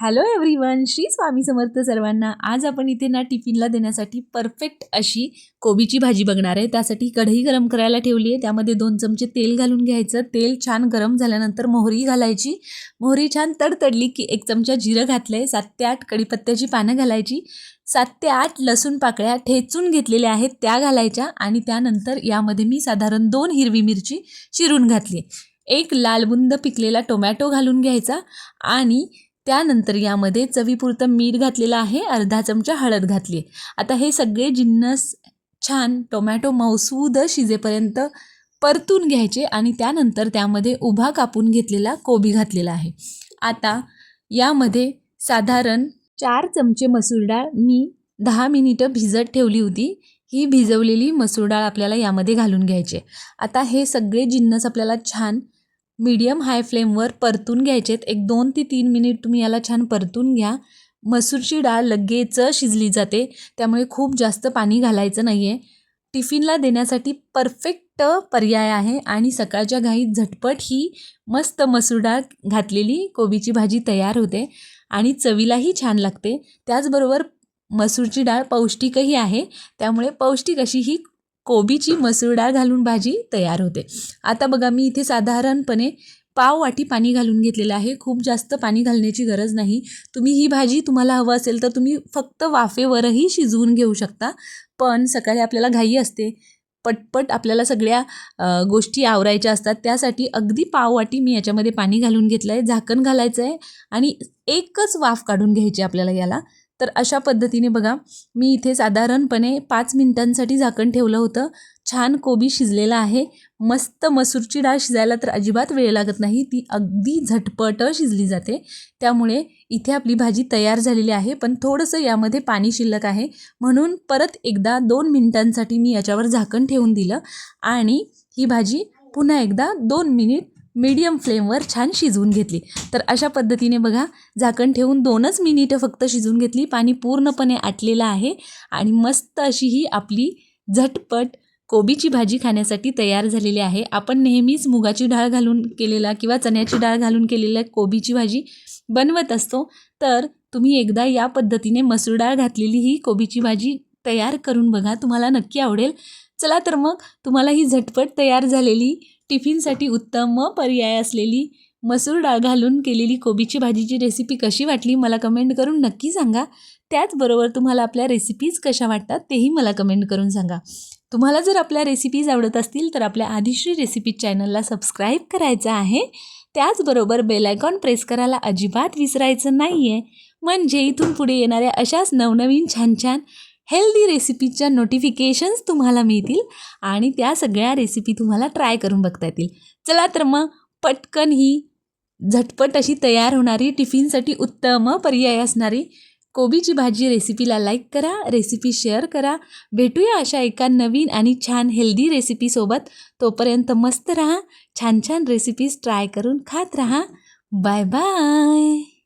Hello everyone Shri Swami Samarth सर्वांना. आज आपण इथे ना टिफिनला देण्यासाठी परफेक्ट अशी कोबीची भाजी बघणार आहे. त्यासाठी कढई गरम करायला ठेवली आहे. त्यामध्ये दोन चमचे तेल घालून घ्यायचं. तेल छान गरम झाल्यानंतर मोहरी घालायची. मोहरी छान तडतडली की एक चमचा जिरं घातलं आहे सात ते आठ कडीपत्त्याची पानं घालायची. सात ते आठ लसूण पाकळ्या ठेचून घेतलेल्या आहेत. त्या घालायच्या आणि त्यानंतर यामध्ये मी साधारण दोन हिरवी मिरची चिरून घातली. एक लालबुंद पिकलेला टोमॅटो घालून घ्यायचा आणि त्यानंतर यामध्ये चवीपुरतं मीठ घातलेलं आहे अर्धा चमचा हळद घातली. आहे आता हे सगळे जिन्नस छान टोमॅटो मौसूद शिजेपर्यंत परतून घ्यायचे आणि त्यानंतर त्यामध्ये उभा कापून घेतलेला कोबी घातलेला आहे. आता यामध्ये साधारण चार चमचे मसूर डाळ मी दहा मिनिटं भिजत ठेवली होती. ही भिजवलेली मसूर डाळ आपल्याला यामध्ये घालून घ्यायचे आता हे सगळे जिन्नस आपल्याला छान मीडियम हाय फ्लेमवर परतून घ्यायचेत. एक दोन ते तीन मिनिट तुम्ही याला छान परतून घ्या. मसूरची डाळ लगेच शिजली जाते. त्यामुळे खूप जास्त पाणी घालायचं नाही आहे टिफिनला देण्यासाठी परफेक्ट पर्याय आहे आणि सकाळच्या घाईत झटपट ही मस्त मसूर डाळ घातलेली कोबीची भाजी तयार होते आणि चवीलाही छान लागते. त्याचबरोबर मसूरची डाळ पौष्टिकही आहे. त्यामुळे पौष्टिक अशी ही कोबीची मसूर डाळ घालून भाजी तयार होते. आता बघा मी इथे साधारणपणे पाव वाटी पाणी घालून घेतलेलं आहे. खूप जास्त पाणी घालण्याची गरज नाही. तुम्ही ही भाजी तुम्हाला हवं असेल तर तुम्ही फक्त वाफेवरही शिजवून घेऊ शकता. पण सकाळी आपल्याला घाई असते. पटपट आपल्याला सगळ्या गोष्टी आवरायच्या असतात. त्यासाठी अगदी पाव वाटी मी याच्यामध्ये पाणी घालून घेतलं आहे झाकण घालायचं आहे आणि एकच वाफ काढून घ्यायची आपल्याला याला. तर अशा पद्धतीने बघा मी इथे साधारणपणे पाच मिनिटांसाठी झाकण ठेवलं होतं. छान कोबी शिजलेला आहे. मस्त मसूरची डाळ शिजायला तर अजिबात वेळ लागत नाही. ती अगदी झटपट शिजली जाते. त्यामुळे इथे आपली भाजी तयार झालेली आहे पण थोडंसं यामध्ये पाणी शिल्लक आहे. म्हणून परत एकदा दोन मिनिटांसाठी मी याच्यावर झाकण ठेवून दिलं आणि ही भाजी पुन्हा एकदा दोन मिनिट मीडियम फ्लेमवर छान शिजवून घेतली. तर अशा पद्धतीने बघा झाकण ठेवून दोनच मिनिटं फक्त शिजवून घेतली. पाणी पूर्णपणे आटलेलं आहे आणि मस्त अशी ही आपली झटपट कोबीची भाजी खाण्यासाठी तयार झालेली आहे. आपण नेहमीच मुगाची डाळ घालून केलेला किंवा चण्याची डाळ घालून केलेल्या कोबीची भाजी बनवत असतो. तर तुम्ही एकदा या पद्धतीने मसूर डाळ घातलेली ही कोबीची भाजी तयार करून बघा. तुम्हाला नक्की आवडेल. चला तर मग तुम्हाला ही झटपट तयार झालेली टिफिनसाठी उत्तम पर्याय असलेली मसूर डाळ घालून केलेली कोबीची भाजीची रेसिपी कशी वाटली मला कमेंट करून नक्की सांगा. त्याचबरोबर तुम्हाला आपल्या रेसिपीज कशा वाटतात तेही मला कमेंट करून सांगा. तुम्हाला जर आपल्या रेसिपीज आवडत असतील तर आपल्या आदिश्री रेसिपी चॅनलला सबस्क्राईब करायचं आहे. त्याचबरोबर बेलायकॉन प्रेस करायला अजिबात विसरायचं नाही आहे म्हणजे इथून पुढे येणाऱ्या अशाच नवनवीन छान छान हेल्दी रेसिपीच्या नोटिफिकेशन्स तुम्हाला मिळतील आणि त्या सगळ्या रेसिपी तुम्हाला ट्राय करून बघता येतील. चला तर मग पटकन ही झटपट अशी तयार होणारी टिफिनसाठी उत्तम पर्याय असणारी कोबीची भाजी रेसिपीला लाईक करा रेसिपी शेअर करा. भेटूया अशा एका नवीन आणि छान हेल्दी रेसिपीसोबत तोपर्यंत मस्त राहा छान छान रेसिपीज ट्राय करून खात राहा. Bye bye